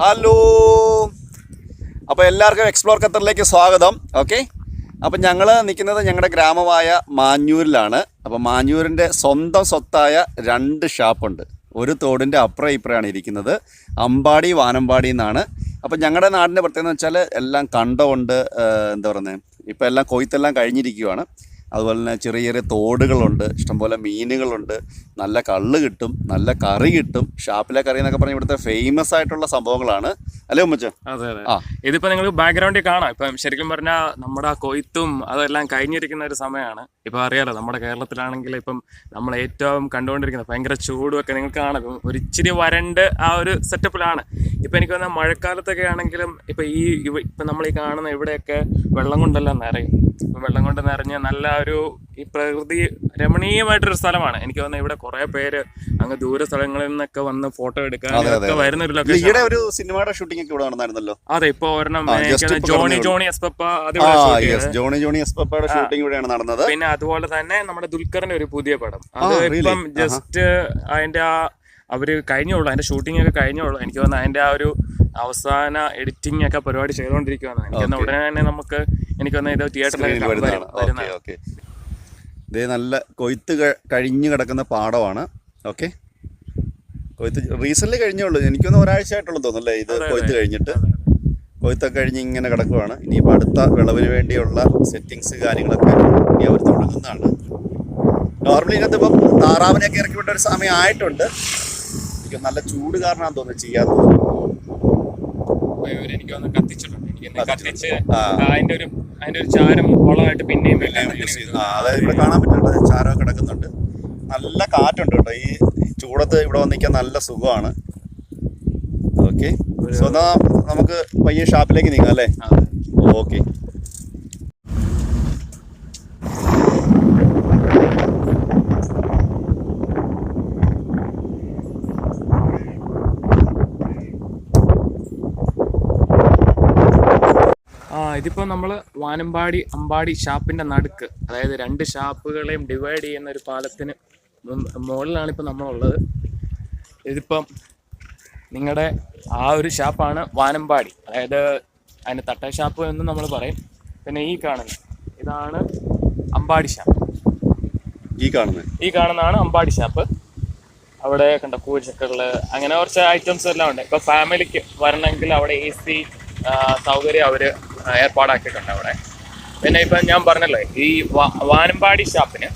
Hello അപ്പോൾ എല്ലാവർക്കും explore ഖത്തറിലേക്ക് സ്വാഗതം. ഓക്കെ അപ്പം ഞങ്ങൾ നിൽക്കുന്നത് ഞങ്ങളുടെ ഗ്രാമമായ മാഞ്ഞൂരിലാണ്. അപ്പോൾ മാഞ്ഞൂരിന്റെ സ്വന്തം സ്വത്തായ രണ്ട് ഷാപ്പുണ്ട്. ഒരു തോടിന്റെ അപ്പുറം ഇപ്പുറമാണ് ഇരിക്കുന്നത്. അമ്പാടി വാനമ്പാടി എന്നാണ്. അപ്പം ഞങ്ങളുടെ നാടിന്റെ പ്രത്യേകത എന്ന് വെച്ചാൽ എല്ലാം കണ്ടമുണ്ട് എന്താ പറയുന്നത് ഇപ്പോൾ എല്ലാം കൊയ്ത്തെല്ലാം കഴിഞ്ഞിരിക്കുവാണ്. അതുപോലെ തന്നെ ചെറിയ ചെറിയ തോടുകളുണ്ട്. ഇഷ്ടംപോലെ മീനുകളുണ്ട്. നല്ല കള്ള് കിട്ടും നല്ല കറി കിട്ടും. ഷാപ്പിലെ കറി എന്നൊക്കെ പറഞ്ഞാൽ ഇവിടുത്തെ ഫേമസ് ആയിട്ടുള്ള സംഭവങ്ങളാണ്. അല്ലേ ഉമ്മച്ച അതെ അതെ. ഇതിപ്പോ നിങ്ങൾ ബാക്ക്ഗ്രൗണ്ടിൽ കാണാം. ഇപ്പം ശരിക്കും പറഞ്ഞാൽ നമ്മുടെ കൊയ്ത്തും അതെല്ലാം കഴിഞ്ഞിരിക്കുന്ന ഒരു സമയമാണ് ഇപ്പൊ അറിയാലോ നമ്മുടെ കേരളത്തിലാണെങ്കിൽ ഇപ്പം നമ്മൾ ഏറ്റവും കണ്ടുകൊണ്ടിരിക്കുന്നത് ഭയങ്കര ചൂടും ഒക്കെ നിങ്ങൾക്ക് കാണാം. ഒരു ഇച്ചിരി വരണ്ട് ആ ഒരു സെറ്റപ്പിലാണ്. ഇപ്പൊ എനിക്ക് വന്നാൽ മഴക്കാലത്തൊക്കെ ആണെങ്കിലും ഇപ്പൊ ഈ ഇപ്പം നമ്മൾ ഈ കാണുന്ന ഇവിടെയൊക്കെ വെള്ളം കൊണ്ടെല്ലാം നിറയും. ഇപ്പം വെള്ളം കൊണ്ട് നിറഞ്ഞ നല്ല ഒരു ഈ പ്രകൃതി രമണീയമായിട്ടൊരു സ്ഥലമാണ്. എനിക്ക് തോന്നുന്നത് ഇവിടെ കുറെ പേര് അങ്ങ് ദൂര സ്ഥലങ്ങളിൽ നിന്നൊക്കെ വന്ന് ഫോട്ടോ എടുക്കാൻ വരുന്ന ഒരു ലൊക്കേഷൻ ഒരു സിനിമയുടെ ഷൂട്ടിംഗ് ഒക്കെ ഇവിടെ നടന്നായിരുന്നല്ലോ. അതെ ഇപ്പൊ ഒരെണ്ണം ജോണി ജോണി എസ് പപ്പ അത് ഇവിടെ shoot ചെയ്തത്. യെസ് ജോണി ജോണി എസ് പപ്പയുടെ ഷൂട്ടിംഗ് ഇവിടെയാണ് നടന്നത്. പിന്നെ അതുപോലെ തന്നെ നമ്മുടെ ദുൽഖറിന്റെ ഒരു പുതിയ പടം. അത്? ഇപ്പം ജസ്റ്റ് അതിന്റെ ആ അവർ കഴിഞ്ഞോളൂ അതിന്റെ ഷൂട്ടിംഗ് ഒക്കെ കഴിഞ്ഞോളൂ എനിക്ക് തോന്നുന്നു അതിന്റെ ആ ഒരു അവസാന എഡിറ്റിംഗ് ഒക്കെ പരിപാടി ചെയ്തുകൊണ്ടിരിക്കുകയാണ് എനിക്ക് തോന്നുന്നു ഉടനെ തന്നെ നമുക്ക് എനിക്ക് തോന്നുന്നു ഇത് തിയേറ്ററിലേക്ക് ഇതേ നല്ല കൊയ്ത്ത് കഴിഞ്ഞു കിടക്കുന്ന പാടമാണ് ഓക്കെ കൊയ്ത്ത് റീസെന്റ് കഴിഞ്ഞുള്ളൂ. എനിക്കൊന്ന് ഒരാഴ്ച ആയിട്ടുള്ളൂ തോന്നുന്നല്ലേ ഇത് കൊയ്ത്ത്. കഴിഞ്ഞിട്ട്. കൊയ്ത്തൊക്കെ കഴിഞ്ഞ് ഇങ്ങനെ കിടക്കുവാണ്. ഇനിയിപ്പോൾ അടുത്ത വിളവിന് വേണ്ടിയുള്ള സെറ്റിങ്സ് കാര്യങ്ങളൊക്കെ ഇനി അവർ തുടങ്ങുന്നതാണ് നോർമലി ഇതിനകത്ത് ഇപ്പം താറാവിനെയൊക്കെ ഇറക്കി വിട്ട ഒരു സമയം ആയിട്ടുണ്ട് എനിക്ക് നല്ല ചൂട് കാരണം തോന്നുന്നു ചെയ്യാത്തത് എനിക്ക് കത്തിച്ചിട്ടുണ്ട്. എനിക്ക് കത്തിച്ച് അതിന്റെ ഒരു അതിന്റെ ഒരു ചാരം വളമായിട്ട് പിന്നെയും അതായത് ഇവിടെ കാണാൻ പറ്റുന്നുണ്ട്. ചാരം കിടക്കുന്നുണ്ട്. നല്ല കാറ്റുണ്ട് കേട്ടോ. ഈ ഈ ചൂടത്ത് ഇവിടെ വന്നിരിക്കാൻ നല്ല സുഖമാണ്. ഓക്കെ സോ എന്നാ നമുക്ക് പയ്യെ ഷാപ്പിലേക്ക് നീങ്ങാം അല്ലേ? ഓക്കെ ആ ഇതിപ്പോ നമ്മൾ വാനമ്പാടി അമ്പാടി ഷാപ്പിന്റെ നടുക്ക് അതായത് രണ്ട് ഷാപ്പുകളെയും ഡിവൈഡ് ചെയ്യുന്ന ഒരു പാലത്തിന് മുകളിലാണ് ഇപ്പൊ നമ്മളുള്ളത്. ഇതിപ്പം നിങ്ങളുടെ ആ ഒരു ഷാപ്പാണ് വാനമ്പാടി. അതായത് അതിന് തട്ട ഷാപ്പ് എന്ന് നമ്മൾ പറയും. പിന്നെ ഈ കാണുന്നത് ഇതാണ് അമ്പാടി ഷാപ്പ്. ഈ കാണുന്നത് ഈ കാണുന്നതാണ് അമ്പാടി ഷാപ്പ്. അവിടെ കണ്ട കൂച്ചക്കൾ അങ്ങനെ കുറച്ച് ഐറ്റംസ് എല്ലാം ഉണ്ട്. ഇപ്പൊ ഫാമിലിക്ക് വരണമെങ്കിൽ അവിടെ എ സി സൗകര്യം അവർ ഏർപ്പാടാക്കിയിട്ടുണ്ട് അവിടെ. പിന്നെ ഇപ്പം ഞാൻ പറഞ്ഞല്ലോ ഈ വാനമ്പാടി ഷാപ്പിന്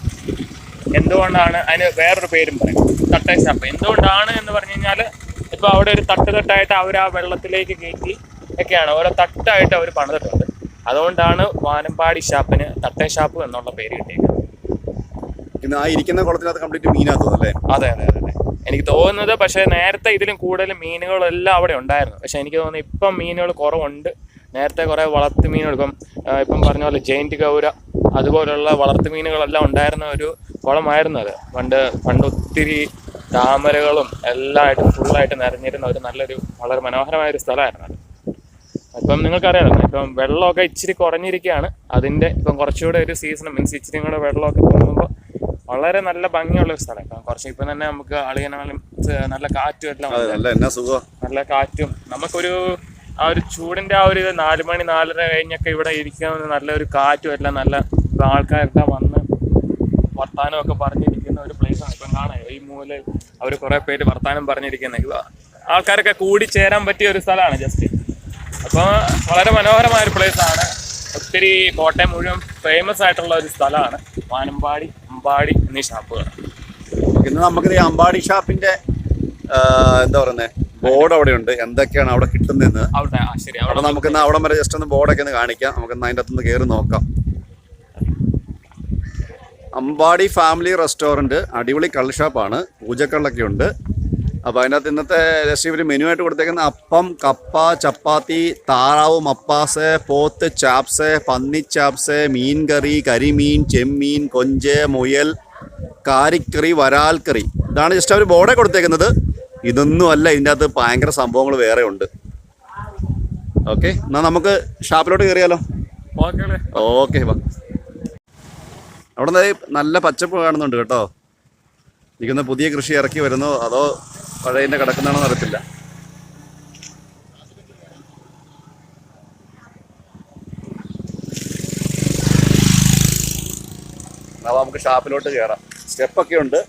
എന്തുകൊണ്ടാണ് അതിന് വേറൊരു പേരും പറയും തട്ട ഷാപ്പ്. എന്തുകൊണ്ടാണ് എന്ന് പറഞ്ഞു കഴിഞ്ഞാൽ ഇപ്പോൾ അവിടെ ഒരു തട്ട് തട്ടായിട്ട് അവർ ആ വെള്ളത്തിലേക്ക് കയറ്റി ഒക്കെയാണ്. ഓരോ തട്ടായിട്ട് അവർ പണിതിട്ടുണ്ട്. അതുകൊണ്ടാണ് വാനമ്പാടി ഷാപ്പിന് തട്ട ഷാപ്പ് എന്നുള്ള പേര് കിട്ടിയേക്കുന്നത് ഇന്ന് ആ ഇരിക്കുന്ന കുളത്തിനകത്ത് കംപ്ലീറ്റ് അതെ അതെ അതെ അതെ. എനിക്ക് തോന്നുന്നത് പക്ഷേ നേരത്തെ ഇതിലും കൂടുതൽ മീനുകളെല്ലാം അവിടെ ഉണ്ടായിരുന്നു. പക്ഷെ എനിക്ക് തോന്നുന്നു ഇപ്പം മീനുകൾ കുറവുണ്ട്. നേരത്തെ കുറേ വളർത്തു മീനെടുക്കും ഇപ്പം പറഞ്ഞ പോലെ ജയിന്റ് ഗൗര അതുപോലുള്ള വളർത്തു മീനുകളെല്ലാം ഉണ്ടായിരുന്ന ഒരു കുളമായിരുന്നു അത്. പണ്ട് പണ്ട് ഒത്തിരി താമരകളും എല്ലായിട്ടും ഫുള്ളായിട്ട് നിറഞ്ഞിരുന്ന ഒരു നല്ലൊരു വളരെ മനോഹരമായ ഒരു സ്ഥലമായിരുന്നു അത്. ഇപ്പം നിങ്ങൾക്കറിയാമല്ലോ ഇപ്പം വെള്ളമൊക്കെ ഇച്ചിരി കുറഞ്ഞിരിക്കുകയാണ്. അതിന്റെ ഇപ്പം കുറച്ചുകൂടെ ഒരു സീസൺ മീൻസ് ഇച്ചിരി കൂടെ വെള്ളമൊക്കെ തോന്നുമ്പോൾ വളരെ നല്ല ഭംഗിയുള്ള ഒരു സ്ഥലം. ഇപ്പം കുറച്ച് ഇപ്പം തന്നെ നമുക്ക് അളിയനാലും സ് നല്ല കാറ്റും എല്ലാം നല്ല കാറ്റും. നമുക്കൊരു ആ ഒരു ചൂടിന്റെ ആ ഒരു ഇത് നാല് മണി നാലര കഴിഞ്ഞൊക്കെ ഇവിടെ ഇരിക്കുന്ന നല്ലൊരു കാറ്റും എല്ലാം നല്ല ആൾക്കാരൊക്കെ വന്ന് വർത്താനം ഒക്കെ പറഞ്ഞിരിക്കുന്ന ഒരു ആണ്. ഇപ്പം കാണാം. ഈ മൂല അവർ കുറെ പേര് വർത്താനം പറഞ്ഞിരിക്കുന്നത് ആൾക്കാരൊക്കെ കൂടി ചേരാൻ പറ്റിയ ഒരു സ്ഥലമാണ് ജസ്റ്റ് അപ്പോൾ വളരെ മനോഹരമായ ഒരു ആണ്. ഒത്തിരി കോട്ടയം മുഴുവൻ ഫേമസ് ആയിട്ടുള്ള ഒരു സ്ഥലമാണ്. വാനമ്പാടി അമ്പാടി എന്നീ ഷാപ്പുകൾ ഇന്ന് നമുക്ക് ഈ അമ്പാടി ഷാപ്പിന്റെ എന്താ പറയുന്നത് ബോർഡ് അവിടെ ഉണ്ട് എന്തൊക്കെയാണ് അവിടെ കിട്ടുന്നതെന്ന്? അവിടെ ആ ശരി. അവിടെ അവിടെ നമുക്ക് ഇന്ന് അവിടെ വരെ ജസ്റ്റ് ഒന്ന് ബോർഡൊക്കെ ഒന്ന് കാണിക്കാം. നമുക്ക് ഇന്ന് അതിന്റെ അകത്തുനിന്ന് കയറി നോക്കാം. അമ്പാടി ഫാമിലി റെസ്റ്റോറന്റ് അടിപൊളി കള്ള് ഷാപ്പാണ്. പൂജക്കള്ളൊക്കെ ഉണ്ട്. അപ്പോൾ അതിനകത്ത് ഇന്നത്തെ രസീവിൽ മെനു ആയിട്ട് കൊടുത്തേക്കുന്ന അപ്പം കപ്പ ചപ്പാത്തി താറാവ് മപ്പാസ് പോത്ത് ചാപ്സ് പന്നി ചാപ്സ് മീൻ കറി കരിമീൻ ചെമ്മീൻ കൊഞ്ച് മുയൽ കാരിക്കറി വരാൽക്കറി. ഇതാണ് ജസ്റ്റ് അവർ ബോർഡേ കൊടുത്തേക്കുന്നത്. ഇതൊന്നും അല്ല ഇതിന്റെ അകത്ത് ഭയങ്കര സംഭവങ്ങൾ വേറെ ഉണ്ട്. ഓക്കെ എന്നാൽ നമുക്ക് ഷാപ്പിലോട്ട് കയറിയാലോ ഓക്കെ വാ. അവിടെ നല്ല പച്ചപ്പ് കാണുന്നുണ്ട് കേട്ടോ. ഇരിക്കുന്ന പുതിയ കൃഷി ഇറക്കി വരുന്നു. അതോ പഴയതിന്റെ കിടക്കുന്നതാണോ അറിയത്തില്ല. നമുക്ക് ഷാപ്പിലോട്ട് കയറാം സ്റ്റെപ്പൊക്കെ ഉണ്ട്.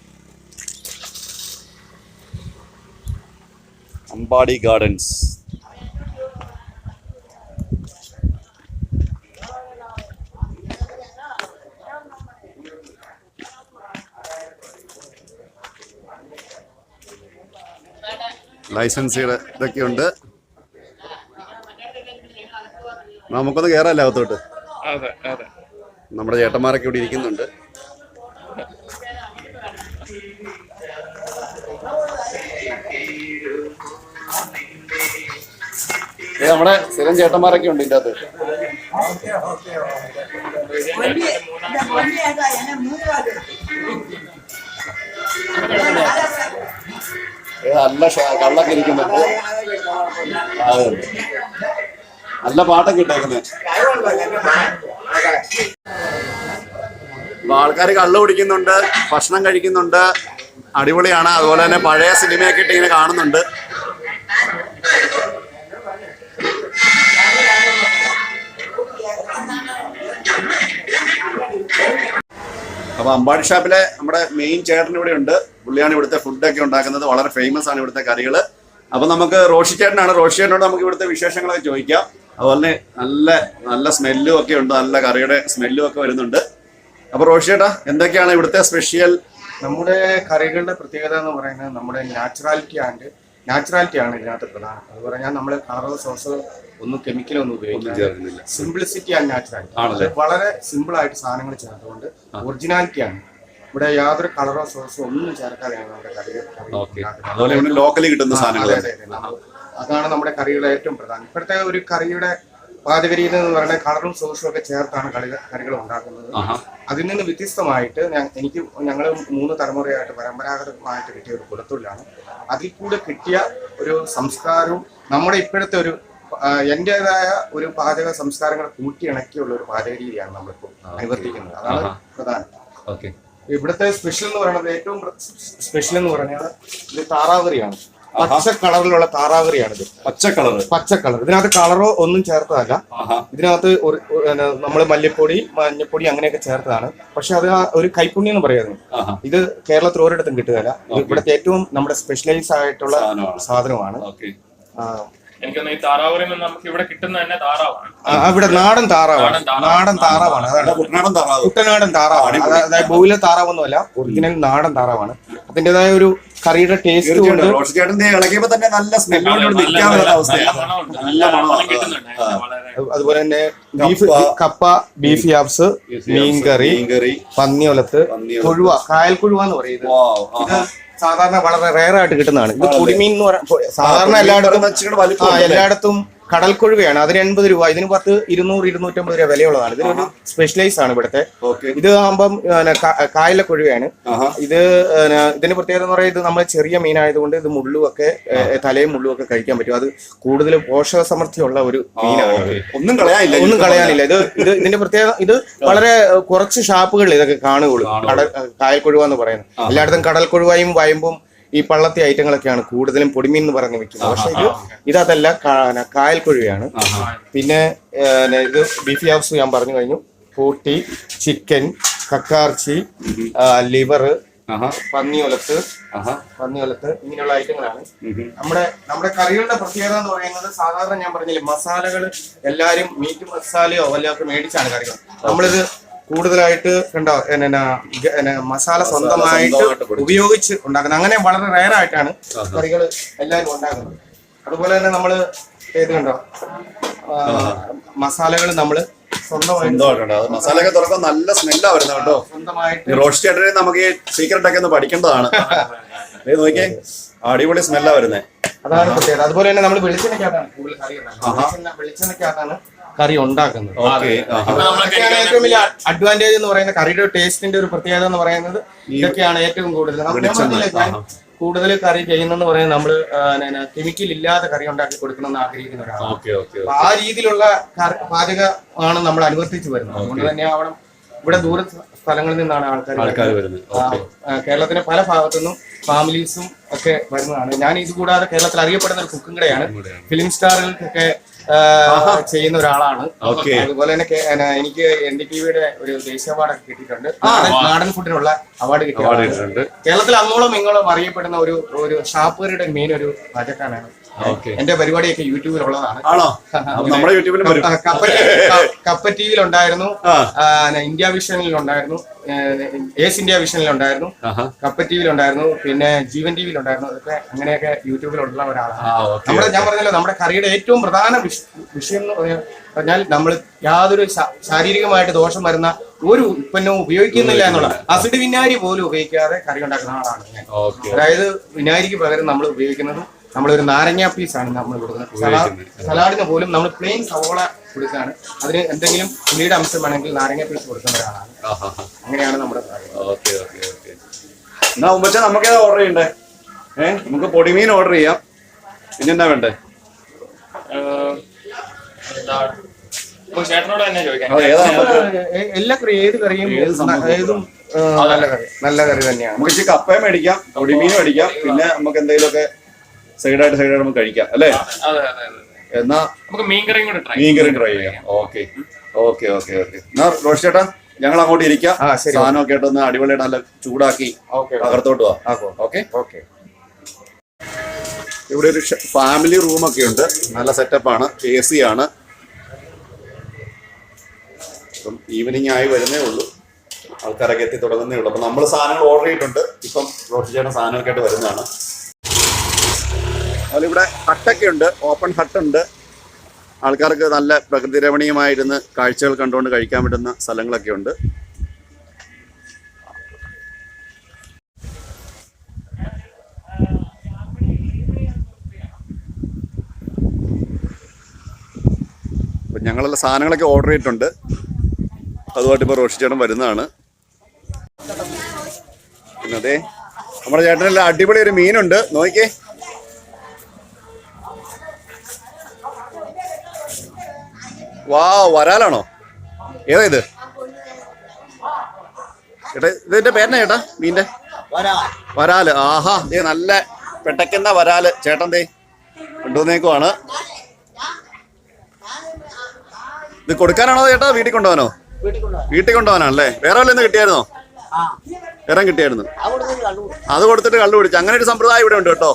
അമ്പാടി ഗാർഡൻസ്. ലൈസൻസ് ഇതൊക്കെയുണ്ട്. നമുക്കൊന്ന് കയറാല്ലേ അകത്തോട്ട്? അതെ അതെ. നമ്മുടെ ചേട്ടന്മാരൊക്കെ ഇവിടെ ഇരിക്കുന്നുണ്ട്. നമ്മുടെ സ്ഥിരം ചേട്ടന്മാരൊക്കെ ഉണ്ട് ഇതിന്റെ അകത്ത്. നല്ല കള്ളൊക്കെ ഇരിക്കുന്നുണ്ട് അതെ. നല്ല പാട്ടൊക്കെ ഇട്ടേക്കുന്നത് ആൾക്കാർ കള്ള് കുടിക്കുന്നുണ്ട് ഭക്ഷണം കഴിക്കുന്നുണ്ട് അടിപൊളിയാണ്. അതുപോലെ തന്നെ പഴയ സിനിമയൊക്കെ ഇട്ട് ഇങ്ങനെ കാണുന്നുണ്ട്. അപ്പൊ അമ്പാടി ഷാപ്പിലെ നമ്മുടെ മെയിൻ ചേട്ടൻ ഇവിടെ ഉണ്ട്. പുള്ളിയാണ് ഇവിടുത്തെ ഫുഡൊക്കെ ഉണ്ടാക്കുന്നത്. വളരെ ഫേമസ് ആണ് ഇവിടുത്തെ കറികൾ അപ്പൊ നമുക്ക് റോഷി ചേട്ടനാണ്. റോഷി ചേട്ടനോട് നമുക്ക് ഇവിടുത്തെ വിശേഷങ്ങളൊക്കെ ചോദിക്കാം. അതുപോലെ നല്ല നല്ല സ്മെല്ലും ഒക്കെ ഉണ്ട്. നല്ല കറിയുടെ സ്മെല്ലും ഒക്കെ വരുന്നുണ്ട്. അപ്പൊ റോഷി ചേട്ടാ എന്തൊക്കെയാണ് ഇവിടുത്തെ സ്പെഷ്യൽ നമ്മുടെ കറികളുടെ പ്രത്യേകത എന്ന് പറയുന്നത് നമ്മുടെ നാച്ചുറാലിറ്റി ആൻഡ് നാച്ചുറാലിറ്റി ആണ് ഇതിനകത്ത് പ്രധാനം. അത് പറഞ്ഞാൽ നമ്മൾ കളറോ സോസോ ഒന്നും കെമിക്കലോ ഒന്നും ഉപയോഗിക്കുന്നില്ല സിംപ്ലിസിറ്റി ആൻഡ് നാച്ചുറാലിറ്റി വളരെ സിമ്പിൾ ആയിട്ട് സാധനങ്ങൾ ചേർത്തുകൊണ്ട് ഒറിജിനാലിറ്റി ആണ്. ഇവിടെ യാതൊരു കളറോ സോസോ ഒന്നും ചേർക്കാതെയാണ് നമ്മുടെ കറി കറി ഉണ്ടാക്കുന്നത്. അതുപോലെ ഇവിടെ ലോക്കലി കിട്ടുന്ന സാധനങ്ങൾ അതാണ് നമ്മുടെ കറികളുടെ ഏറ്റവും പ്രധാനം. ഇപ്പോഴത്തെ ഒരു കറിയുടെ പാചകരീതി എന്ന് പറയുന്നത് കളറും ഒക്കെ ചേർത്താണ് കളി കറികൾ ഉണ്ടാക്കുന്നത്. അതിൽ നിന്ന് വ്യത്യസ്തമായിട്ട് ഞാൻ- എനിക്ക് ഞങ്ങൾ മൂന്ന് തലമുറയായിട്ട് പരമ്പരാഗതമായിട്ട് കിട്ടിയ ഒരു കുലത്തൊഴിലാണ് അതിൽ കൂടെ കിട്ടിയ ഒരു സംസ്കാരവും നമ്മുടെ ഇപ്പോഴത്തെ ഒരു എന്റെതായ എന്റേതായ ഒരു പാചക സംസ്കാരങ്ങൾ കൂട്ടിയിണക്കിയുള്ള ഒരു പാചക രീതിയാണ് നമ്മളിപ്പോൾ അനുവർത്തിക്കുന്നത്. അതാണ്. പ്രധാനം. ഇവിടുത്തെ സ്പെഷ്യൽ എന്ന് പറയുന്നത് ഏറ്റവും സ്പെഷ്യൽ എന്ന് പറയുന്നത് ഇത് താറാവറിയാണ് പച്ച കളറിലുള്ള ഇത്. പച്ച കളർ പച്ച കളർ. ഇതിനകത്ത് കളറോ ഒന്നും ചേർത്തതല്ല. ഇതിനകത്ത് ഒരു നമ്മൾ മല്ലിപ്പൊടി മഞ്ഞപ്പൊടി അങ്ങനെയൊക്കെ ചേർത്തതാണ്. പക്ഷെ അത് ആ ഒരു കൈപ്പുണ്യം എന്ന് പറയുന്നത് ഇത് കേരളത്തിൽ ഒരിടത്തും കിട്ടുകയില്ല. ഇവിടുത്തെ ഏറ്റവും നമ്മുടെ സ്പെഷ്യലൈസ് ആയിട്ടുള്ള സാധനമാണ്. എനിക്കൊന്ന് ഈ നിന്ന് നമുക്ക് ഇവിടെ കിട്ടുന്ന തന്നെ താറാവാണ്. ആ, ഇവിടെ നാടൻ താറാവാണ്. നാടൻ താറാവ്. താറാവാണ് അതാണ്. കുട്ടനാടൻ താറാവ്. കുട്ടനാടൻ താറാവാണ്. അതായത് ബോയിലെ താറാവൊന്നുമല്ല ഒറിജിനൽ നാടൻ താറാവാണ്. അതിന്റെതായ ഒരു കറിയുടെ ടേസ്റ്റ് കൊണ്ട് ഇളകിയപ്പോ തന്നെ നല്ല സ്മെല്ലോട് നല്ല- അതുപോലെ തന്നെ ബീഫ് കപ്പ. ബീഫ് യാപ്സ് മീൻകറി മീൻകറി. പന്നിയൊലത്ത്. കൊഴുവ കായൽ കൊഴുവ എന്ന് പറയുന്നത്. സാധാരണ വളരെ റെയർ ആയിട്ട് കിട്ടുന്നതാണ് ഇത് പൊടിമീൻ എന്ന് പറയുന്നത് സാധാരണ എല്ലായിടത്തും? എല്ലായിടത്തും കടൽ കൊഴുവയാണ് അതിന് എൺപത് രൂപ ഇതിന് പത്ത് ഇരുന്നൂറ് ഇരുന്നൂറ്റമ്പത് രൂപ വിലയുള്ളതാണ്. ഇതിനൊരു സ്പെഷ്യലൈസ് ആണ് ഇവിടുത്തെ. ഇത് ആകുമ്പം കായല കൊഴുവയാണ് ഇത് ഇതിന്റെ പ്രത്യേകത എന്ന് പറയുന്നത് ഇത് നമ്മൾ ചെറിയ മീനായതുകൊണ്ട് ഇത് മുള്ളുമൊക്കെ ഒക്കെ തലയും മുള്ളും ഒക്കെ കഴിക്കാൻ പറ്റും. അത് കൂടുതൽ പോഷക സമൃദ്ധിയുള്ള ഒരു മീനാണ് ഒന്നും കളയാനില്ല ഒന്നും കളയാനില്ല. ഇത് ഇത് ഇതിന്റെ പ്രത്യേകത ഇത് വളരെ കുറച്ച് ഷാപ്പുകളിൽ ഇതൊക്കെ കാണുകയുള്ളൂ. കടൽ കായൽ കൊഴുവ എന്ന് പറയുന്നത്. എല്ലായിടത്തും കടൽ കൊഴുവായും വയമ്പും ഈ പള്ളത്തി ഐറ്റങ്ങളൊക്കെയാണ് കൂടുതലും പൊടിമീൻ എന്ന് പറഞ്ഞ് വെക്കുന്നത് പക്ഷെ ഇത് ഇതല്ല കായൽ കൊഴുവയാണ് പിന്നെ ഇത് ബീഫ് ഹൗസ് ഞാൻ പറഞ്ഞു കഴിഞ്ഞു. പൂട്ടി ചിക്കൻ കക്കാർച്ചി ലിവർ പന്നി പന്നിയൊലത്ത് പന്നി പന്നിയൊലത്ത് ഇങ്ങനെയുള്ള ഐറ്റങ്ങളാണ്. നമ്മുടെ നമ്മുടെ കറികളുടെ പ്രത്യേകത എന്ന് പറയുന്നത് സാധാരണ ഞാൻ പറഞ്ഞില്ലേ മസാലകൾ എല്ലാരും മീറ്റ് മസാലയോ വല്ലതൊക്കെ മേടിച്ചാണ് കറികൾ. നമ്മളിത് കൂടുതലായിട്ട് കണ്ടോ എന്നാ മസാല സ്വന്തമായിട്ട് ഉപയോഗിച്ച് ഉണ്ടാക്കുന്നത്. അങ്ങനെ വളരെ റയർ ആയിട്ടാണ് കറികൾ എല്ലാവരും ഉണ്ടാക്കുന്നത്. അതുപോലെ തന്നെ നമ്മൾ ഏത് കണ്ടോ മസാലകൾ നമ്മൾ സ്വന്തമായിട്ട് സ്വന്തമായിട്ടുണ്ട്. അത് മസാലയൊക്കെ തുറക്കാൻ നല്ല സ്മെല്ലാ വരുന്നത് കേട്ടോ. സ്വന്തമായിട്ട് റോസ്റ്റ് ചേട്ടനെ നമുക്ക് ഈ സീക്രട്ട് ഒക്കെ ഒന്ന് പഠിക്കേണ്ടതാണ്. നോക്കിയേ അടിപൊളി സ്മെല്ലാ വരുന്നേ. അതാണ് പ്രത്യേകത. അതുപോലെ തന്നെ നമ്മൾ വെളിച്ചെണ്ണയ്ക്കകത്താണ് കൂടുതൽ കറി വെളിച്ചെണ്ണയ്ക്കകത്താണ് കറി ഉണ്ടാക്കുന്നത്. ഇതൊക്കെയാണ് ഏറ്റവും വലിയ അഡ്വാന്റേജ് എന്ന് പറയുന്ന കറിയുടെ ടേസ്റ്റിന്റെ ഒരു പ്രത്യേകത എന്ന് പറയുന്നത് ഇതൊക്കെയാണ് ഏറ്റവും കൂടുതൽ. ഞാൻ കൂടുതൽ കറി ചെയ്യുന്നെന്ന് പറയുന്നത് നമ്മൾ കെമിക്കൽ ഇല്ലാതെ കറി ഉണ്ടാക്കി കൊടുക്കണമെന്ന് ആഗ്രഹിക്കുന്ന ഒരാളാണ്. ഓക്കെ ഓക്കെ അപ്പൊ ആ രീതിയിലുള്ള പാചകമാണ് നമ്മൾ അനുവർത്തിച്ചു വരുന്നത്. അതുകൊണ്ട് തന്നെ അവിടെ ഇവിടെ ദൂര സ്ഥലങ്ങളിൽ നിന്നാണ് ആൾക്കാർ കേരളത്തിന്റെ പല ഭാഗത്തുനിന്നും ഫാമിലീസും ഒക്കെ വരുന്നതാണ്. ഞാൻ ഇത് കൂടാതെ കേരളത്തിൽ അറിയപ്പെടുന്ന ഒരു കുക്കും കൂടെയാണ്. ഫിലിം സ്റ്റാറുകൾക്കൊക്കെ ചെയ്യുന്ന ഒരാളാണ്. അതുപോലെ തന്നെ എനിക്ക് എൻ ഡി ടി വിയുടെ ഒരു ദേശീയ അവാർഡ് കിട്ടിയിട്ടുണ്ട്. നാടൻ- ഫുഡിനുള്ള അവാർഡ്. കിട്ടിയിട്ടുണ്ട്. കേരളത്തിൽ അങ്ങോളം ഇങ്ങോളം അറിയപ്പെടുന്ന ഒരു ഒരു ഷാപ്പുകാരുടെ മെയിൻ ഒരു പാചകക്കാരനാണ് എന്റെ പരിപാടിയൊക്കെ യൂട്യൂബിൽ ഉള്ളതാണ് ആണോ നമ്മുടെ യൂട്യൂബിലും വരും. കപ്പ ടി വിയിലുണ്ടായിരുന്നു. ആ. ഇന്ത്യ വിഷനിൽ ഉണ്ടായിരുന്നു ഏസ് ഇന്ത്യ വിഷനിലുണ്ടായിരുന്നു. കപ്പ ടി വിയിലുണ്ടായിരുന്നു പിന്നെ ജീവൻ ടി വിയിലുണ്ടായിരുന്നു അതൊക്കെ അങ്ങനെയൊക്കെ യൂട്യൂബിലുള്ള ഒരാളാണ്. നമ്മുടെ ഞാൻ പറഞ്ഞല്ലോ നമ്മുടെ കറിയുടെ ഏറ്റവും പ്രധാന വിഷയം എന്ന് പറഞ്ഞാൽ നമ്മൾ യാതൊരു ശാരീരികമായിട്ട് ദോഷം വരുന്ന ഒരു ഉൽപ്പന്നവും ഉപയോഗിക്കുന്നില്ല എന്നുള്ള അസിഡ് വിനാരി പോലും ഉപയോഗിക്കാതെ കറി ഉണ്ടാക്കുന്ന ആളാണ് ഞാൻ. അതായത് വിനാരിക്ക് പകരം നമ്മൾ ഉപയോഗിക്കുന്നത് നമ്മളൊരു നാരങ്ങ പീസാണ് നമ്മൾ കൊടുക്കുന്നത്. സലാ- സലാഡിന് പോലും നമ്മൾ പ്ലെയിൻ സവോള കൊടുക്കുകയാണ് അതിന് എന്തെങ്കിലും പുളിയുടെ അംശം വേണമെങ്കിൽ നാരങ്ങ പീസ് കൊടുക്കുന്ന ഒരാളാണ്. അങ്ങനെയാണ് നമ്മുടെ കാര്യം. Okay okay okay. എന്നാ ഉമ്മച്ച നമുക്ക് ഏതാ ഓർഡർ ചെയ്യണ്ടേ? ഏ നമുക്ക് പൊടിമീൻ ഓർഡർ ചെയ്യാം. പിന്നെ എന്താ വേണ്ടേ ഏഹ്? ചേട്ടനോട് തന്നെ ചോദിക്കാം. എല്ലാ കറി ഏത് കറിയും ഏത് നല്ല കറി. നല്ല കറി തന്നെയാണ്. നമുക്ക് ഇച്ചിരി കപ്പയും മേടിക്കാം പൊടിമീൻ മേടിക്കാം പിന്നെ നമുക്ക് എന്തെങ്കിലുമൊക്കെ സൈഡായിട്ട് സൈഡായിട്ട് നമുക്ക് കഴിക്കാം അല്ലേ? അതെ അതെ അതെ എന്നാ നമുക്ക് മീൻകറിയും കൂടെ ട്രൈ മീൻ കറി ട്രൈ ചെയ്യാം. ഓക്കെ ഓക്കെ ഓക്കെ ഓക്കെ എന്നാ റോഷ് ചേട്ടാ ഞങ്ങൾ അങ്ങോട്ട് ഇരിക്കാം. ആ, ശരി. സാധനമൊക്കെ ആയിട്ട് ഒന്ന് അടിപൊളിയായിട്ട് നല്ല ചൂടാക്കി അകർത്തോട്ട് അകത്തോട്ട് വാ. ഓക്കെ ഓക്കെ ഇവിടെ ഒരു ഫാമിലി ഒക്കെ ഉണ്ട്. നല്ല സെറ്റപ്പാണ് എ സി ആണ്. ഇപ്പം ഈവനിങ് ആയി വരുന്നേ ഉള്ളൂ. ആൾക്കാരൊക്കെ എത്തി തുടങ്ങുന്നേ ഉള്ളൂ. അപ്പം നമ്മൾ സാധനങ്ങൾ ഓർഡർ ചെയ്തിട്ടുണ്ട്. ഇപ്പം റോഷി ചേട്ടൻ സാധനമൊക്കെ ആയിട്ട് വരുന്നതാണ്. അതുപോലെ ഇവിടെ ഹട്ടൊക്കെ ഉണ്ട്. ഓപ്പൺ ഹട്ടുണ്ട് ആൾക്കാർക്ക് നല്ല പ്രകൃതി രമണീയമായിരുന്ന് കാഴ്ചകൾ കണ്ടുകൊണ്ട് കഴിക്കാൻ പറ്റുന്ന സ്ഥലങ്ങളൊക്കെ ഉണ്ട്. ഞങ്ങളെല്ലാം സാധനങ്ങളൊക്കെ ഓർഡർ ചെയ്തിട്ടുണ്ട്. അതുമായിട്ട് ഇപ്പോൾ റോഷി ചേട്ടൻ വരുന്നതാണ്. പിന്നെ അതെ നമ്മുടെ ചേട്ടനെല്ലാം അടിപൊളി ഒരു മീനുണ്ട്. നോക്കിക്കേ വാ വരാലാണോ? ഏതാ ഇത്? ചേട്ടാ ഇതിന്റെ പേരെന്നാ ചേട്ടാ? മീന്റെ? വരാൽ. ആഹാ ദേ നല്ല പെട്ടക്കുന്ന വരാൽ. ചേട്ടൻ ദേ കൊണ്ടുവന്നേക്കുവാണ്. ഇത് കൊടുക്കാനാണോ ചേട്ടാ? വീട്ടിൽ കൊണ്ടുപോകാനോ? വീട്ടിൽ കൊണ്ടുപോകാനാണല്ലേ? വേറെ വല്ലതും കിട്ടിയായിരുന്നോ? വേറെ കിട്ടിയായിരുന്നു. അത് കൊടുത്തിട്ട് കള്ളു പിടിച്ചു അങ്ങനെ ഒരു സമ്പ്രദായം ഇവിടെ ഉണ്ട് കേട്ടോ.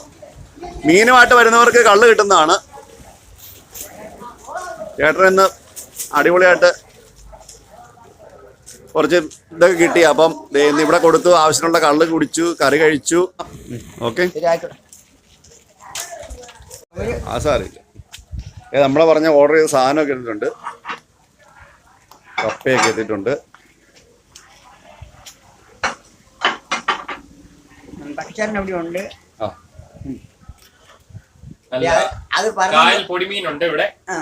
മീനുമായിട്ട് വരുന്നവർക്ക് കള്ള് കിട്ടുന്നതാണ്. ചേട്ടൻ ഇന്ന് അടിപൊളിയായിട്ട് കുറച്ച് ഇതൊക്കെ കിട്ടി. അപ്പം ഇവിടെ കൊടുത്തു. ആവശ്യമുള്ള കള്ള് കുടിച്ചു കറി കഴിച്ചു. ഓക്കെ. ആ സാറില്ല ഏ നമ്മളെ പറഞ്ഞ ഓർഡർ ചെയ്ത സാധനമൊക്കെ എടുത്തിട്ടുണ്ട്. കപ്പയൊക്കെ എത്തിയിട്ടുണ്ട് അത് പൊടിമീനുണ്ട് ഇവിടെ. ആ.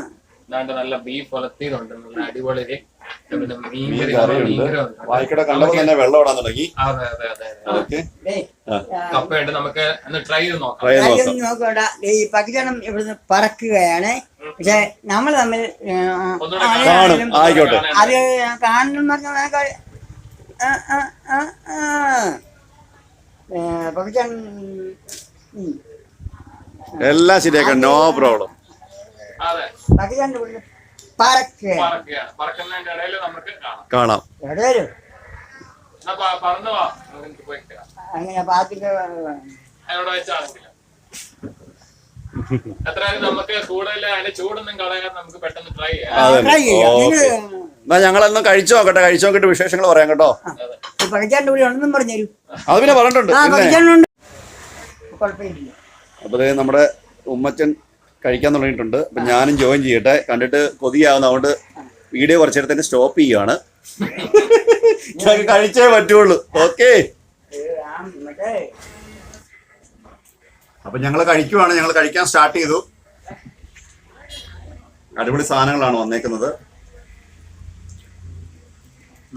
ദാണ്ട് നല്ല ബീഫ് ഒലത്തിയതുണ്ട് നല്ല അടിപൊളി പിന്നെ മീൻ മീൻകറി കറിയുണ്ട്. മീൻകറി ഉണ്ട്. വായിക്കട കണ്ടപ്പോൾ തന്നെ വെള്ളം ഇടാൻ തുടങ്ങി. അതെ അതെ അതെ അതെ. ഓക്കെ ദേ, ആ. കപ്പയുണ്ട്. നമുക്ക് ഒന്ന് ട്രൈ ചെയ്ത് നോക്കാം. ട്രൈ ചെയ്ത് നോക്കാം. കാര്യം നോക്കണ്ട ദേ, ഈ ഭക്ഷണം ഇവിടുന്ന് പറക്കുകയാണ്. പക്ഷെ നമ്മൾ തമ്മിൽ ഒന്നുകൂടെ കാണും. ആയിക്കോട്ടെ. അത് കാണണം പറഞ്ഞ. എല്ലാം ശരിയാക്കാം. നോ പ്രോബ്ലം അതെ. ഭക്ഷണം ഇവിടുന്ന് പറക്കുകയാണ് പറക്കുകയാണ് പറക്കുന്നതിന്റെ ഇടയിൽ നമുക്ക് കാണാം. കാണാം. ഇടയിൽ എന്നാ പ- പറന്ന് വാ. നമുക്ക് പോയി കാണാം. അങ്ങനെ പാത്തിക്ക് അതിനോട് വെച്ചാണെങ്കിലും എത്രയായാലും നമുക്ക് കൂടുതൽ അതിന്റെ ചൂടൊന്നും കളയാതെ നമുക്ക് പെട്ടെന്ന് ട്രൈ ചെയ്യാം. അതെ. ട്രൈ ചെയ്യാം. ഓക്കെ നിങ്ങൾ എന്നാ ഞങ്ങളൊന്ന് കഴിച്ചു നോക്കട്ടെ. കഴിച്ചു നോക്കിട്ട് വിശേഷങ്ങൾ പറയാം കേട്ടോ. അതെ ഇവിടെ ഉണ്ടെന്നും പറഞ്ഞു തരൂ അത് പിന്നെ പറഞ്ഞിട്ടുണ്ട്. ആ പിന്നെ. ഭക്ഷണമുണ്ട് കുഴപ്പമില്ല. അപ്പൊ ദേ നമ്മുടെ ഉമ്മച്ചൻ കഴിക്കാൻ തുടങ്ങിയിട്ടുണ്ട്. അപ്പൊ ഞാനും ജോയിൻ ചെയ്യട്ടെ. കണ്ടിട്ട് കൊതിയാവുന്ന അതുകൊണ്ട് വീഡിയോ കുറച്ചു നേരത്തേക്ക് സ്റ്റോപ്പ് ചെയ്യുവാണ്. ഞങ്ങൾക്ക് കഴിച്ചേ പറ്റുള്ളൂ. ഓക്കെ. അപ്പൊ ഞങ്ങൾ കഴിക്കുവാണ്. ഞങ്ങൾ കഴിക്കാൻ സ്റ്റാർട്ട് ചെയ്തു. അടിപൊളി സാധനങ്ങളാണ് വന്നേക്കുന്നത്.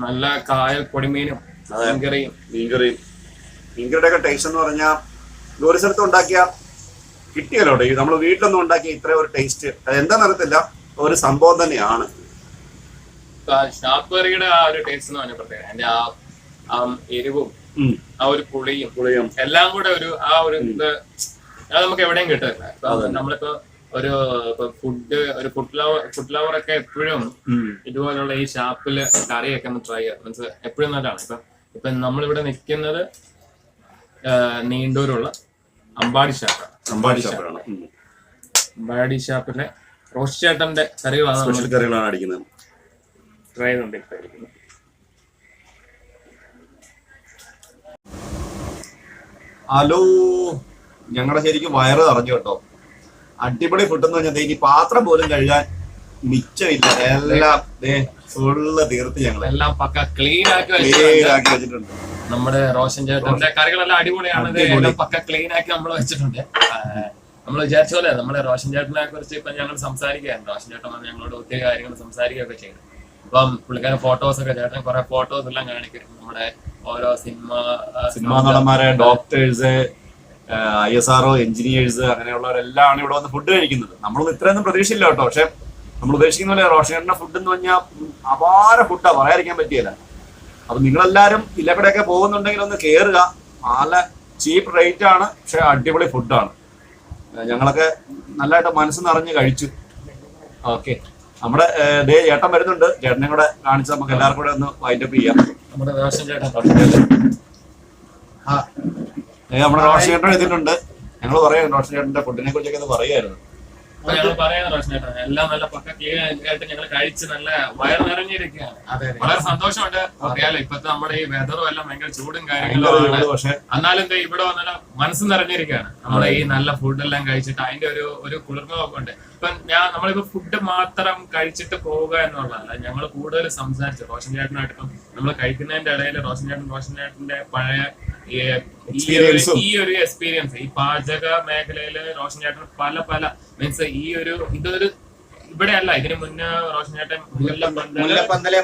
നല്ല കായൽ പൊടിമീനും മീൻകറിയും. മീൻകറിയും. മീൻകറി മീൻകറിയുടെ ഒക്കെ ടേസ്റ്റ് എന്ന് പറഞ്ഞാൽ ഒരു സ്ഥലത്ത് ഉണ്ടാക്കിയ കിട്ടിയല്ലോ ഈ നമ്മൾ വീട്ടിലൊന്നും ഉണ്ടാക്കിയ ഇത്ര ഒരു ടേസ്റ്റ് എന്താണെന്ന് അറിയത്തില്ല? ഒരു സംഭവം തന്നെയാണ്. ഷാപ്പ് കറിയുടെ ആ ഒരു ടേസ്റ്റ് എന്ന് അതിന്റെ ആ എരിവും ആ ഒരു പുളിയും പുളിയും. എല്ലാം കൂടെ ഒരു ആ ഒരു ഇത് അത് നമുക്ക് എവിടെയും കിട്ടില്ല നമ്മളിപ്പോ ഒരു ഫുഡ് ഒരു ഫുഡ് ലവർ ഫുഡ് ലവർ ഒക്കെ എപ്പോഴും ഇതുപോലുള്ള ഈ ഷാപ്പിൽ കറിയൊക്കെ ഒന്ന് ട്രൈ ചെയ്യാം മീൻസ് എപ്പോഴും നല്ലതാണ്. ഇപ്പൊ ഇപ്പൊ നമ്മളിവിടെ നിൽക്കുന്നത് നീണ്ടൂരുള്ള അമ്പാടി ഷാപ്പാണ് അമ്പാടി ഷാപ്പിലാണ്. അമ്പാടി ഷാപ്പിലെ റോസ്റ്റ് ചേട്ടന്റെ കറികളാണ് സ്പെഷ്യൽ കറികളാണ് അടിക്കുന്നത്. ട്രൈ ചെയ്തുകൊണ്ടിരിക്കുന്നത് ഹലോ ഞങ്ങളുടെ ശരിക്കും വയറ് നിറഞ്ഞു കേട്ടോ. അടിപൊളി ഫുഡ് എന്ന് പറഞ്ഞാൽ ഇനി പാത്രം പോലും കഴുകാൻ മിച്ചമില്ല. എല്ലാം ദേ ഫുള്ള് തീർത്ത് ഞങ്ങൾ എല്ലാം പക്ക ക്ലീൻ ആക്കി വെച്ചിട്ടുണ്ട്. നമ്മുടെ റോഷൻ ചേട്ടന്റെ കറികളെല്ലാം അടിപൊളിയാണ് പക്കെ എല്ലാം പക്ക ക്ലീൻ ആക്കി നമ്മൾ വെച്ചിട്ടുണ്ട്. നമ്മൾ വിചാരിച്ച പോലെ നമ്മുടെ റോഷൻ ചേട്ടനെ കുറിച്ച് ഇപ്പൊ ഞങ്ങൾ സംസാരിക്കുകയായിരുന്നു. റോഷൻ ചേട്ടൻ വന്ന് ഞങ്ങളോട് ഒത്തിരി കാര്യങ്ങൾ സംസാരിക്കുകയൊക്കെ ചെയ്തു. അപ്പം പുള്ളിക്കാരൻ ഫോട്ടോസ് ഒക്കെ ചേട്ടൻ കുറെ ഫോട്ടോസ് എല്ലാം കാണിക്കും നമ്മുടെ ഓരോ cinema cinema നടന്മാരെ doctors I S R O engineers അങ്ങനെയുള്ളവരെല്ലാം ഇവിടെ വന്ന് ഫുഡ് കഴിക്കുന്നത്. നമ്മളൊന്നും ഇത്രയൊന്നും പ്രതീക്ഷയില്ല കേട്ടോ. പക്ഷെ നമ്മൾ ഉദ്ദേശിക്കുന്ന പോലെ റോഷന്റെ ഫുഡ് എന്ന് പറഞ്ഞാൽ അപാര ഫുഡാ പറയാതിരിക്കാൻ പറ്റിയല്ല. അപ്പൊ നിങ്ങളെല്ലാരും ഇല്ലക്കടയൊക്കെ പോകുന്നുണ്ടെങ്കിൽ ഒന്ന് കേറുക. നല്ല ചീപ്പ് റേറ്റ് ആണ് പക്ഷെ അടിപൊളി ഫുഡാണ് ഞങ്ങളൊക്കെ നല്ലതായിട്ട് മനസ്സ് നിറഞ്ഞ് കഴിച്ചു. ഓക്കെ. നമ്മുടെ ദേ ചേട്ടൻ വരുന്നുണ്ട്. ചേട്ടനെ കൂടെ കാണിച്ച് നമുക്ക് എല്ലാവർക്കും കൂടെ ഒന്ന് വൈൻഡപ്പ് ചെയ്യാം. നമ്മുടെ റോഷൻ ചേട്ടൻ എഴുതിയിട്ടുണ്ട് നമ്മുടെ റോഷൻ ചേട്ടൻ എത്തിയിട്ടുണ്ട് ഞങ്ങൾ പറയാം റോഷൻ ചേട്ടന്റെ ഫുഡിനെ കുറിച്ചൊക്കെ ഒന്ന് പറയായിരുന്നു അപ്പൊ ഞങ്ങൾ പറയുന്ന റോഷൻ എല്ലാം നല്ല പക്ക ആയിട്ട് ഞങ്ങൾ കഴിച്ച് നല്ല വയർ നിറഞ്ഞിരിക്കുകയാണ് വളരെ സന്തോഷമുണ്ട്. അറിയാലോ ഇപ്പത്തെ നമ്മുടെ ഈ വെതറും എല്ലാം ഭയങ്കര ചൂടും കാര്യങ്ങളും എന്നാലും ഇവിടെ വന്നാൽ മനസ്സ് നിറഞ്ഞിരിക്കുകയാണ്. നമ്മുടെ ഈ നല്ല ഫുഡെല്ലാം കഴിച്ചിട്ട് അതിന്റെ ഒരു ഒരു കുളിർമൊക്കെ ഉണ്ട്. ഇപ്പൊ ഞാൻ നമ്മളിപ്പോ ഫുഡ് മാത്രം കഴിച്ചിട്ട് പോവുക എന്നുള്ളതല്ല ഞങ്ങൾ കൂടുതൽ സംസാരിച്ചു റോഷൻ ചേട്ടനായിട്ട് ഇപ്പം നമ്മൾ കഴിക്കുന്നതിന്റെ ഇടയിൽ റോഷൻ ചേട്ടൻ റോഷൻ ചേട്ടന്റെ പഴയ ഈ- ഈ ഒരു എക്സ്പീരിയൻസ് ഈ പാചക മേഖലയിൽ റോഷൻ ചേട്ടൻ പല പല മീൻസ് ഈ ഒരു ഇതൊരു ഇവിടെ അല്ല ഇതിന് മുന്നേ റോഷൻ ചേട്ടൻ മുല്ലപ്പന്തൽ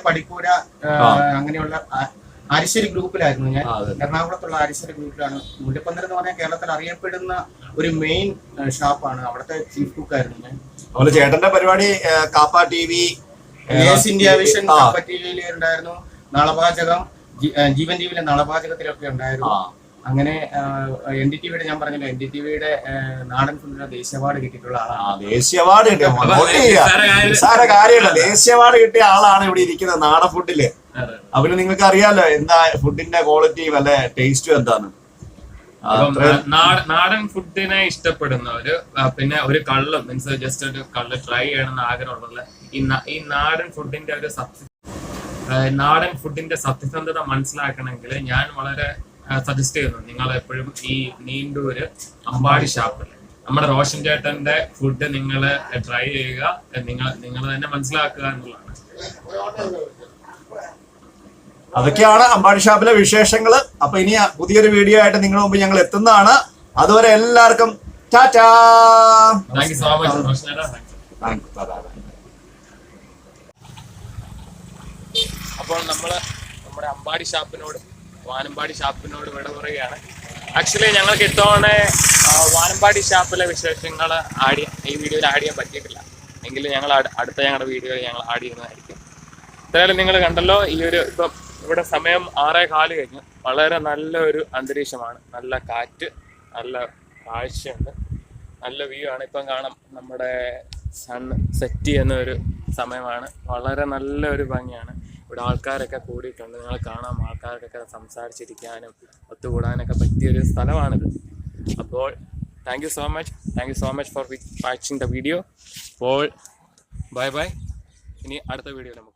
ആ. അങ്ങനെയുള്ള അരിശ്ശേരി ഗ്രൂപ്പിലായിരുന്നു ഞാൻ. എറണാകുളത്തുള്ള അരിശ്ശേരി ഗ്രൂപ്പിലാണ്. മുല്ലപ്പന്തൽ എന്ന് പറഞ്ഞാൽ കേരളത്തിൽ അറിയപ്പെടുന്ന ഒരു മെയിൻ ഷാപ്പാണ് അവിടുത്തെ ചീഫ് കുക്ക് ആയിരുന്നു ഞാൻ. അതുപോലെ ചേട്ടന്റെ പരിപാടി Kappa TV India vision Kappa T വിയിൽ ഉണ്ടായിരുന്നു. നളപാചകം. ജീവൻ ടിവിയിലെ നളപാചകത്തിലൊക്കെ ഉണ്ടായിരുന്നു. അങ്ങനെ എൻ ഡി ടിവിയുടെ ഞാൻ പറഞ്ഞല്ലോ എൻ ഡി ടിവിയുടെ നാടൻ ഫുഡിന്റെ ദേശീയ അവാർഡ് കിട്ടിയിട്ടുള്ള ആളാണ്. ദേശീയ അവാർഡ് കിട്ടിയ കാര്യമല്ല. ദേശീയ അവാർഡ് കിട്ടിയ ആളാണ് ഇവിടെ ഇരിക്കുന്നത് നാടൻ ഫുഡിൽ. അവർ അവന് നിങ്ങൾക്ക് അറിയാലോ എന്താ ഫുഡിന്റെ ക്വാളിറ്റി വല്ല ടേസ്റ്റും നാട- നാടൻ ഫുഡിനെ ഇഷ്ടപ്പെടുന്നവര് പിന്നെ ഒരു കള്ള് മീൻസ് ജസ്റ്റ് ഒരു കള്ള് ട്രൈ ചെയ്യണമെന്ന് ആഗ്രഹമുള്ള ഈ നാടൻ ഫുഡിന്റെ ഒരു ആ, നാടൻ ഫുഡിന്റെ സത്യസന്ധത മനസ്സിലാക്കണമെങ്കിൽ ഞാൻ വളരെ സജസ്റ്റ് ചെയ്യുന്നു. നിങ്ങൾ എപ്പോഴും ഈ നീണ്ടൂര് അമ്പാടി ഷാപ്പിൽ നമ്മുടെ റോഷൻ ചേട്ടന്റെ ഫുഡ് നിങ്ങൾ ട്രൈ ചെയ്യുക നിങ്ങൾ നിങ്ങൾ തന്നെ മനസ്സിലാക്കുക എന്നുള്ളതാണ്. അതൊക്കെയാണ് അമ്പാടി ഷാപ്പിലെ വിശേഷങ്ങൾ അപ്പൊ ഇനി പുതിയൊരു വീഡിയോ ആയിട്ട് നിങ്ങളുടെ മുമ്പ് ഞങ്ങൾ എത്തുന്നതാണ്. അതുവരെ എല്ലാവർക്കും tata. Thank you so much Roshan ചേട്ടാ താങ്ക് യു അപ്പോൾ നമ്മൾ നമ്മുടെ അമ്പാടി ഷാപ്പിനോട് വാനമ്പാടി ഷാപ്പിനോട് വിട പറയുകയാണ്. ആക്ച്വലി ഞങ്ങൾക്ക് ഇത്തവണ വാനമ്പാടി ഷാപ്പിലെ വിശേഷങ്ങൾ ആഡ് ഈ വീഡിയോയിൽ ആഡ് ചെയ്യാൻ പറ്റിയിട്ടില്ല. എങ്കിലും ഞങ്ങൾ അടുത്ത ഞങ്ങളുടെ വീഡിയോയിൽ ഞങ്ങൾ ആഡ് ചെയ്യുന്നതായിരിക്കും. എന്തായാലും നിങ്ങൾ കണ്ടല്ലോ ഈ ഒരു ഇപ്പം ഇവിടെ സമയം ആറേ കാൽ കഴിഞ്ഞു. വളരെ നല്ലൊരു അന്തരീക്ഷമാണ്. നല്ല കാറ്റ് നല്ല കാഴ്ചയുണ്ട്. നല്ല വ്യൂ ആണ്. ഇപ്പം കാണാം നമ്മുടെ സൺ സെറ്റ് ചെയ്യുന്ന ഒരു സമയമാണ്. വളരെ നല്ലൊരു ഭംഗിയാണ്. ഇവിടെ ആൾക്കാരൊക്കെ കൂടിയിട്ടുണ്ട്. നിങ്ങൾ കാണാം. ആൾക്കാർക്കൊക്കെ സംസാരിച്ചിരിക്കാനും ഒത്തുകൂടാനൊക്കെ പറ്റിയൊരു സ്ഥലമാണിത്. അപ്പോൾ thank you so much thank you so much for watching the video അപ്പോൾ ബൈ ബൈ ഇനി അടുത്ത വീഡിയോ നമുക്ക്.